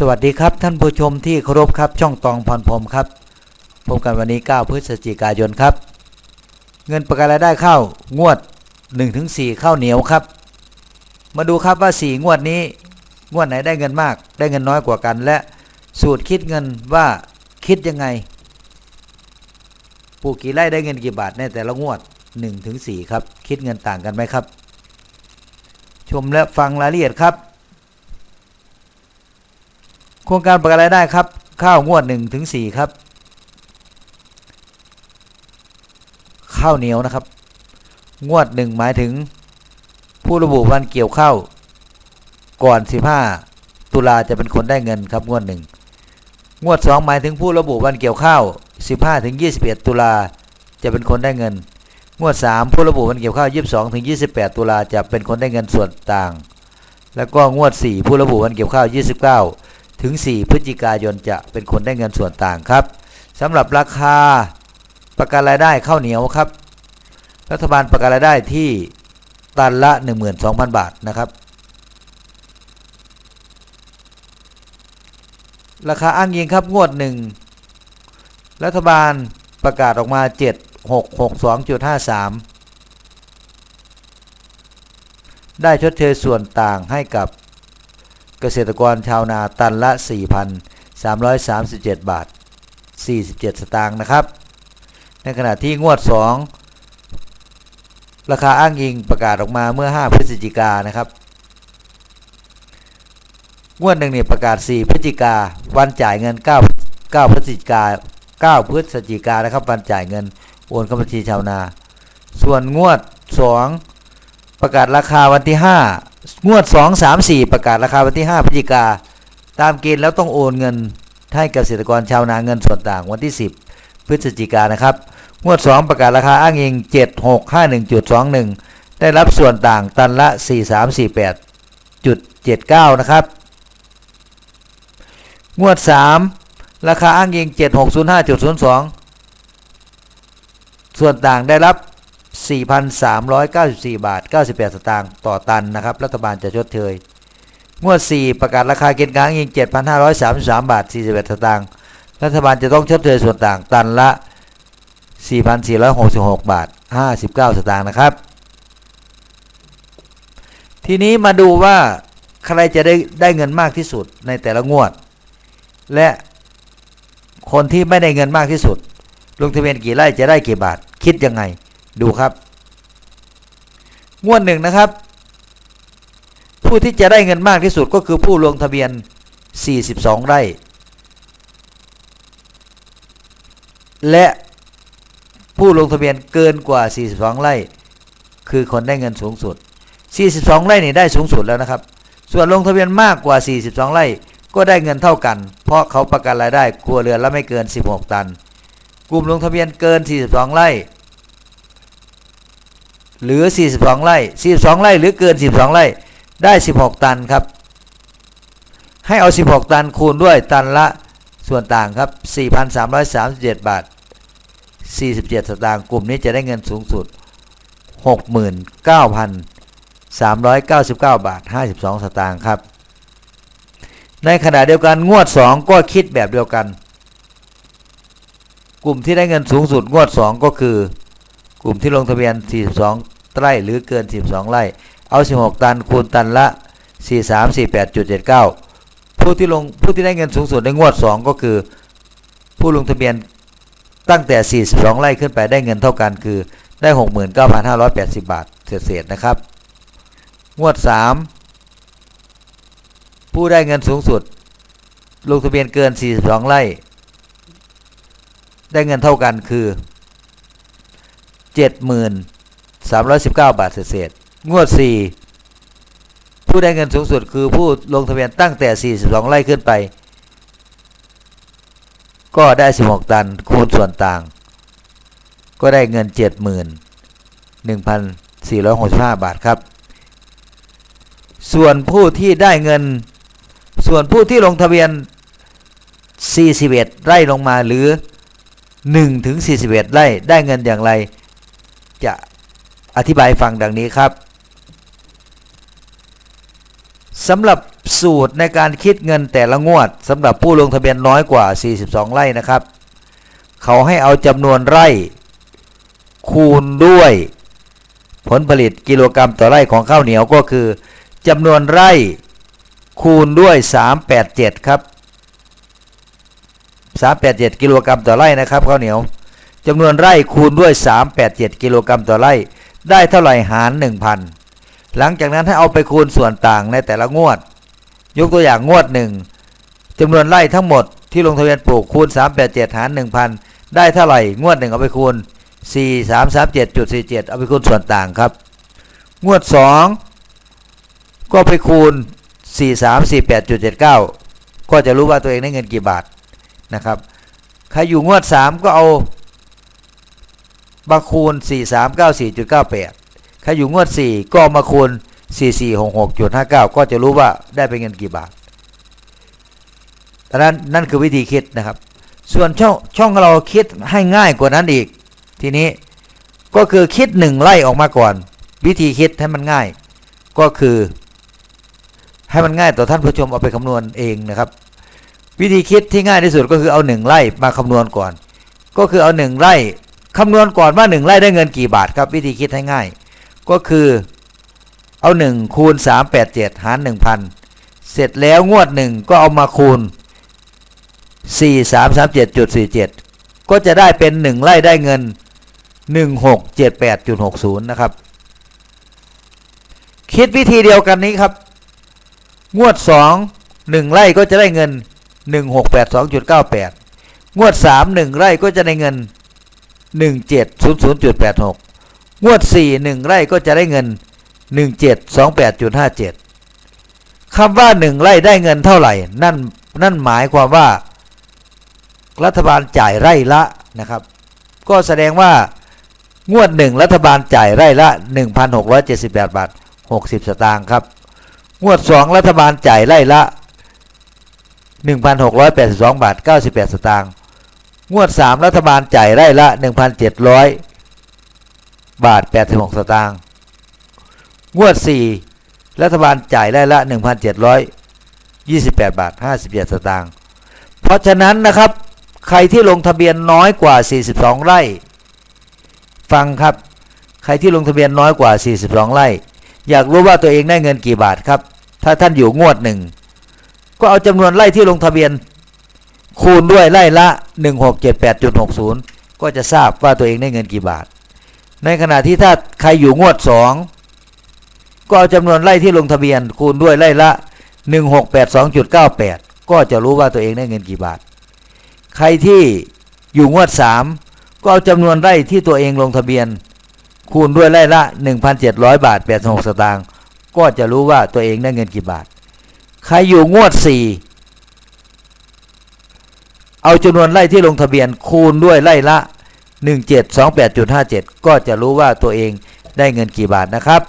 สวัสดีครับท่านผู้ชมที่เคารพครับช่องตองพรพรมครับพบกันวันนี้ 9 พฤศจิกายนครับ เงินประกันรายได้เข้างวด 1-4เข้าเหนียวครับ มาดูครับว่า 4 งวดนี้ งวดไหนได้เงินมาก ได้เงินน้อยกว่ากันและสูตรคิดเงินว่าคิดยังไงปลูกกี่ไร่ได้เงินกี่บาทในแต่ละงวด 1-4 ครับ คิดเงินต่างกันไหมครับ ชมและฟังรายละเอียดครับ โครงการประกันรายได้ครับ ข้าวงวด1ถึง4ครับ ข้าวเหนียวนะครับ งวด 1 หมายถึง ผู้ระบุวันเกี่ยวข้าวก่อน 15 ตุลาจะเป็นคนได้เงินครับงวด 1 งวด 2 หมายถึงผู้ระบุวันเกี่ยวข้าว 15ถึง21 ตุลาจะเป็นคนได้เงิน งวด 3 ผู้ระบุวันเกี่ยวข้าว 22ถึง28 ตุลาจะเป็นคนได้เงินส่วนต่าง แล้วก็งวด 4 ผู้ระบุวันเกี่ยวข้าว 29 ถึง 4 พฤศจิกายนจะเป็นคนได้เงินส่วนต่างครับสำหรับราคาประกันรายได้ข้าวเหนียวครับ รัฐบาลประกันรายได้ที่ตันละ 12,000 บาทนะครับ ราคาอ้างอิงครับงวดหนึ่งรัฐบาลประกาศออกมา 7662.53 ได้ชดเชยส่วนต่างให้กับ เกษตรกรชาวนาตันละ 4,337 บาท 47 สตางค์นะครับ ในขณะที่งวด 2 ราคาอ้างอิงประกาศออกมาเมื่อ 5 พฤศจิกานนะครับ งวดหนึ่งเนี่ยประกาศ 4 พฤศจิกาวันจ่ายเงิน 9 9พฤศจิกา9พฤศจิกานะครับวันจ่ายเงินโอนเข้าบัญชีชาวนา ส่วนงวด 2 ประกาศราคาวันที่ 5 งวด 2 3 4 ประกาศราคาวันที่ 5พฤศจิกา ตามเกณฑ์แล้วต้องโอนเงินให้เกษตรกรชาวนาเงินส่วนต่างวันที่ 10 พฤศจิกานนะครับ งวด 2 ประกาศราคาอ้างอิง 7651.21 ได้รับส่วนต่างตันละ 4348.79 นะครับ งวด 3 ราคาอ้างอิง 7605.02 ส่วนต่างได้รับ 4,394 บาท 98 สตางค์ต่อตันนะครับ รัฐบาลจะชดเชยงวด 4 ประกาศราคาเกณฑ์กลางอิง7,533 บาท 41 สตางค์รัฐบาลจะต้องชดเชยส่วนต่างตันละ 4,466 บาท 59 สตางค์นะครับ ทีนี้มาดูว่าใครจะได้ได้เงินมากที่สุดในแต่ละงวด และคนที่ไม่ได้เงินมากที่สุดลงทะเบียนกี่ไร่จะได้กี่บาท คิดยังไง ดูครับ งวดหนึ่งนะครับ ผู้ที่จะได้เงินมากที่สุดก็คือผู้ลงทะเบียน 42 ไร่ และผู้ลงทะเบียนเกินกว่า 42 ไร่ คือคนได้เงินสูงสุด 42 ไร่นี่ได้สูงสุดแล้วนะครับ ส่วนลงทะเบียนมากกว่า 42 ไร่ก็ได้เงินเท่ากัน เพราะเขาประกันรายได้ครัวเรือนละไม่เกิน 16 ตัน กลุ่มลงทะเบียนเกิน 42 ไร่ หรือ 42 ไร่ 42 ไร่ หรือเกิน42ไร่ ได้ 16 ตันครับ ให้เอา 16 ตันคูณด้วยตันละส่วนต่างครับ 4,337 บาท 47 สตางค์ กลุ่มนี้จะได้เงินสูงสุด 69,399 บาท 52 สตางค์ครับ ในขณะเดียวกันงวด 2 ก็คิดแบบเดียวกัน กลุ่มที่ได้เงินสูงสุดงวด 2 ก็คือ กลุ่มที่ลงทะเบียน 42 ไร่หรือเกิน42ไร่ เอา 16 ตันคูณตันละ 4348.79 ผู้ที่ลงผู้ที่ได้เงินสูงสุดในงวด 2 ก็คือ ผู้ลงทะเบียนตั้งแต่ 42 ไร่ขึ้นไปได้เงินเท่ากันคือได้ 69,580 บาทเศษๆนะครับ งวด 3 ผู้ได้เงินสูงสุด ลงทะเบียนเกิน 42 ไร่ ได้เงินเท่ากันคือ 7,319 บาทเศษงวด 4 ผู้ได้เงินสูงสุดคือผู้ลงทะเบียนตั้งแต่ 42 ไร่ขึ้นไป ก็ได้ 16 ตันคูณส่วนต่าง ก็ได้เงิน 71,465 บาทครับ ส่วนผู้ที่ได้เงิน ส่วนผู้ที่ลงทะเบียน 41 ไร่ลงมาหรือ1ถึง41 ไร่ได้เงินอย่างไร อธิบายฟังดังนี้ครับสำหรับสูตรในการคิดเงินแต่ละงวดสำหรับผู้ลงทะเบียนน้อยกว่า 42 ไร่นะครับ เขาให้เอาจำนวนไร่ คูณด้วย ผลผลิตกิโลกรรัมต่อไร่ของข้าวเหนียวก็คือจำนวนไร่คูณด้วย 387 ครับ 387 กิโลกรรัมต่อไร่นะครับข้าวเหนียวจำนวนไร่คูณด้วย 387 กิโลกรรัมต่อไร่ ได้เท่าไหร่หาร 1,000 หลังจากนั้นให้เอาไปคูณส่วนต่างในแต่ละงวด ยกตัวอย่างงวดหนึ่งจำนวนไร่ทั้งหมดที่ลงทะเบียนปลูกคูณ 387 หาร 1,000 ได้เท่าไหร่งวดหนึ่งเอาไปคูณ 4 3 3 7 4 7 เอาไปคูณส่วนต่างครับ งวด 2 ก็ไปคูณ 4 3 4 8 7 9 ก็จะรู้ว่าตัวเองได้เงินกี่บาทนะครับ ใครอยู่งวด 3 ก็เอา มาคูณ 4 3 9 4 9 8ใครอยู่งวด 4 ก็มาคูณ 4 4 6 6 5 9 ก็จะรู้ว่าได้เป็นเงินกี่บาทดังนั้นนั่นคือวิธีคิดนะครับ ส่วนช่องช่องเราคิดให้ง่ายกว่านั้นอีก ทีนี้ก็คือคิดหนึ่งไล่ออกมาก่อน วิธีคิดให้มันง่าย ก็คือ ให้มันง่ายต่อท่านผู้ชมเอาไปคำนวณเองนะครับ วิธีคิดที่ง่ายที่สุดก็คือเอาหนึ่งไร่มาคำนวณก่อน ก็คือเอาหนึ่งไร่ คำนวณก่อนว่าหนึ่งไร่ได้เงินกี่บาทครับวิธีคิดให้ง่าย ก็คือเอาหนึ่งคูณสามแปดเจ็ดหารหนึ่งพันเสร็จแล้วงวดหนึ่งก็เอามาคูณสี่สามสามเจ็ดจุดสี่เจ็ดก็จะได้เป็นหนึ่งไร่ได้เงินหนึ่งหกเจ็ดแปดจุดหกศูนย์นะครับ คิดวิธีเดียวกันนี้ครับ งวดสองหนึ่งไร่ก็จะได้เงินหนึ่งหกแปดสองจุดเก้าแปดงวดสามหนึ่งไร่ก็จะได้เงินห นึ่งเจ็ดศูนย์ศูนย์จุดแปดหกงวดสี่หนึ่งไร่ก็จะได้เงินหนึ่งเจ็ดสองแปดจุดห้าเจ็ดคำว่าหนึ่งไร่ได้เงินเท่าไหร่ นั่นนั่นหมายความว่า รัฐบาลจ่ายไร่ละนะครับ ก็แสดงว่างวดหนึ่งรัฐบาลจ่ายไร่ละ 1,678 บาท 60 สตางค์ครับ งวด 2 รัฐบาลจ่ายไร่ละ 1,682 บาท 98 สตางค์ งวด 3 รัฐบาลจ่ายไร่ละ 1,700 บาท 86 สตางค์งวด 4 รัฐบาลจ่ายไร่ละ 1,728 บาท 57 สตางค์เพราะฉะนั้นนะครับใครที่ลงทะเบียนน้อยกว่า 42 ไร่ ฟังครับ ใครที่ลงทะเบียนน้อยกว่า 42 ไร่ อยากรู้ว่าตัวเองได้เงินกี่บาทครับ ถ้าท่านอยู่งวดหนึ่ง ก็เอาจำนวนไร่ที่ลงทะเบียน คูณด้วยไร่ละ 1678.60 ก็จะทราบว่าตัวเองได้เงินกี่บาท ในขณะที่ถ้าใครอยู่งวด 2 ก็เอาจำนวนไร่ที่ลงทะเบียน คูณด้วยไร่ละ 1682.98 ก็จะรู้ว่าตัวเองได้เงินกี่บาท ใครที่อยู่งวด 3 ก็เอาจำนวนไร่ที่ตัวเองลงทะเบียน คูณด้วยไร่ละ 1,700 บาท 86 สตางค์ก็จะรู้ว่าตัวเองได้เงินกี่บาท ใครอยู่งวด 4 เอาจำนวนไร่ที่ลงทะเบียนคูณด้วยไร่ละ 1728.57 ก็จะรู้ว่าตัวเองได้เงินกี่บาทนะครับ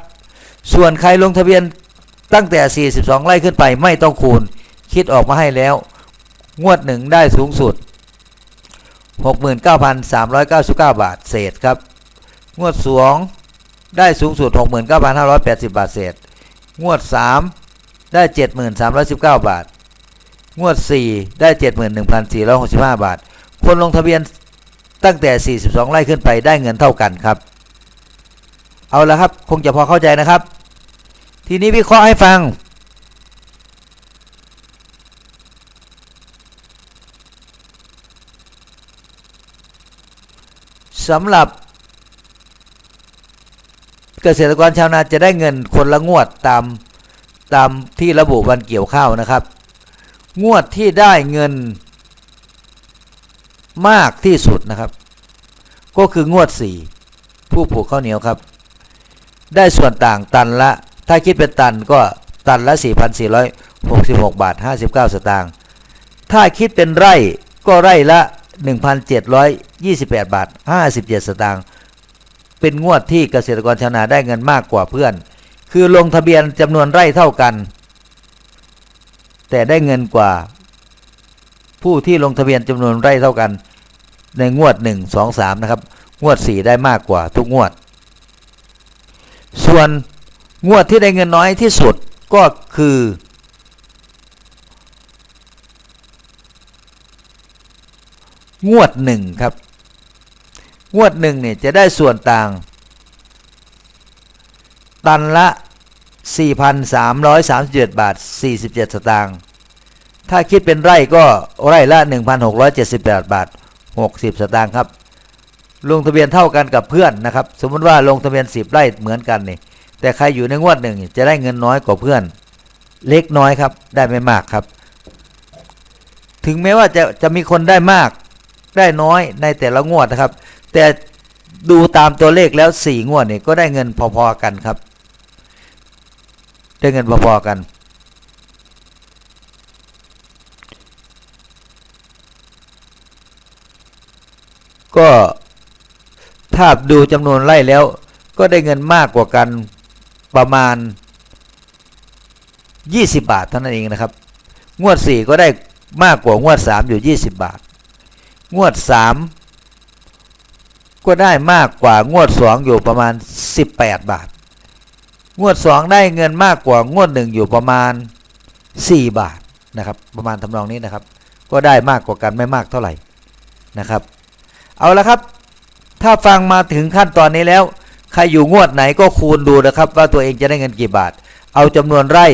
ส่วนใครลงทะเบียนตั้งแต่ 42 ไร่ขึ้นไปไม่ต้องคูณ คิดออกมาให้แล้ว งวดหนึ่งได้สูงสุด 69,399 บาทเศษครับ งวดสองได้สูงสุด 69,580 บาทเศษ งวด 3 ได้ 7,319 บาท งวด 4 ได้ 71,465 บาท คนลงทะเบียนตั้งแต่ 42 ไร่ขึ้นไปได้เงินเท่ากันครับ เอาละครับ คงจะพอเข้าใจนะครับ ทีนี้วิเคราะห์ให้ฟัง สำหรับ เกษตรกรชาวนาจะได้เงินคนละงวดตามตามที่ระบุวันเกี่ยวข้าวนะครับ งวดที่ได้เงินมากที่สุดนะครับ ก็คืองวด 4 ผู้ปลูกข้าวเหนียวครับ ได้ส่วนต่างตันละ ถ้าคิดเป็นตันก็ตันละ 4,466 บาท 59 สตางค์ถ้าคิดเป็นไร่ก็ไร่ละ 1,728 บาท 57 สตางค์เป็นงวดที่เกษตรกรชาวนาได้เงินมากกว่าเพื่อน คือลงทะเบียนจำนวนไร่เท่ากัน แต่ได้เงินกว่า ผู้ที่ลงทะเบียนจำนวนไร่เท่ากัน ในงวด 1 2 3 นะครับ งวด 4 ได้มากกว่าทุกงวด ส่วนงวดที่ได้เงินน้อยที่สุดก็คือ งวดหนึ่งครับ งวดหนึ่งเนี่ยจะได้ส่วนต่าง ตันละ 4,337 บาท 47 สตางค์ ถ้าคิดเป็นไร่ก็ไร่ละ 1,678 บาท 60 สตางค์ครับ ลงทะเบียนเท่ากันกับเพื่อนนะครับ สมมติว่าลงทะเบียน 10 ไร่เหมือนกันนี่แต่ใครอยู่ในงวดหนึ่งจะได้เงินน้อยกว่าเพื่อน เล็กน้อยครับ ได้ไม่มากครับ ถึงแม้ว่าจะจะมีคนได้มาก ได้น้อยในแต่ละงวดนะครับ แต่ดูตามตัวเลขแล้วสี่งวดนี่ก็ได้เงินพอๆกันครับ ได้เงินพอๆกัน ก็ถ้าดูจำนวนไร่แล้ว ก็ได้เงินมากกว่ากันประมาณ 20 บาทเท่านั้นเองนะครับ งวด 4 ก็ได้มากกว่างวด 3 อยู่ 20 บาท งวด 3 ก็ได้มากกว่างวด 2 อยู่ประมาณ 18 บาท งวด 2 ได้เงินมากกว่างวด 1 อยู่ประมาณ 4 บาทนะครับ ประมาณทำนองนี้นะครับ ก็ได้มากกว่ากันไม่มากเท่าไหร่นะครับ เอาละครับ ถ้าฟังมาถึงขั้นตอนนี้แล้ว ใครอยู่งวดไหนก็คูณดูนะครับ ว่าตัวเองจะได้เงินกี่บาท เอาจำนวนไร่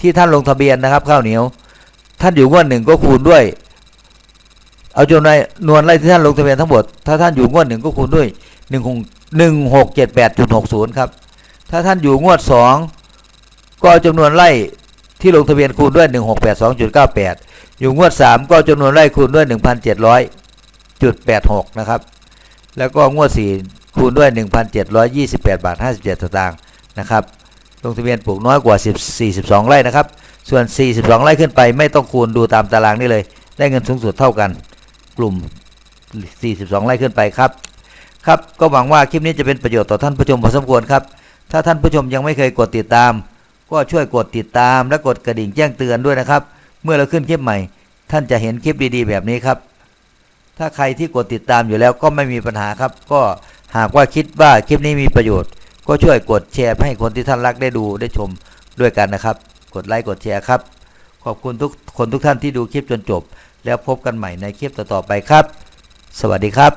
ที่ท่านลงทะเบียนนะครับ ข้าวเหนียว ท่านอยู่งวดหนึ่งก็คูณด้วย เอาจำนวนนวนไร่ที่ท่านลงทะเบียนทั้งหมด ถ้าท่านอยู่งวดหนึ่งก็คูณด้วยหนึ่งหนึ่งหกเจ็ดแปดจุดหกศูนย์ครับ ถ้าท่านอยู่งวดสองก็เอาจำนวนไร่ที่ลงทะเบียนคูณด้วยหนึ่งหกแปดสองจุดเก้าแปดอยู่งวดสามก็เอาจำนวนไร่คูณด้วยหนึ่งพันเจ็ดร้อยจุดแปดหกนะครับ แล้วก็งวดสี่คูณด้วยหนึ่งพันเจ็ดร้อยยี่สิบแปดบาทห้าสิบเจ็ดสตางค์นะครับลงทะเบียนปลูกน้อยกว่า10 42 ไร่นะครับ ส่วน 42 ไร่ขึ้นไปไม่ต้องคูณดูตามตารางนี่เลย ได้เงินสูงสุดเท่ากัน กลุ่ม 42 ไร่ขึ้นไปครับ ครับ ก็หวังว่าคลิปนี้จะเป็นประโยชน์ต่อท่านผู้ชมพอสมควรครับ ถ้าท่านผู้ชมยังไม่เคยกดติดตาม ก็ช่วยกดติดตามและกดกระดิ่งแจ้งเตือนด้วยนะครับ เมื่อเราขึ้นคลิปใหม่ ท่านจะเห็นคลิปดีๆ แบบนี้ครับ ถ้าใครที่กดติดตามอยู่แล้วก็ไม่มีปัญหาครับ ก็หากว่าคิดว่าคลิปนี้มีประโยชน์ ก็ช่วยกดแชร์ให้คนที่ท่านรักได้ดูได้ชมด้วยกันนะครับ กดไลค์กดแชร์ครับ ขอบคุณทุกคนทุกท่านที่ดูคลิปจนจบ แล้วพบกันใหม่ในคลิปต่อๆไปครับ สวัสดีครับ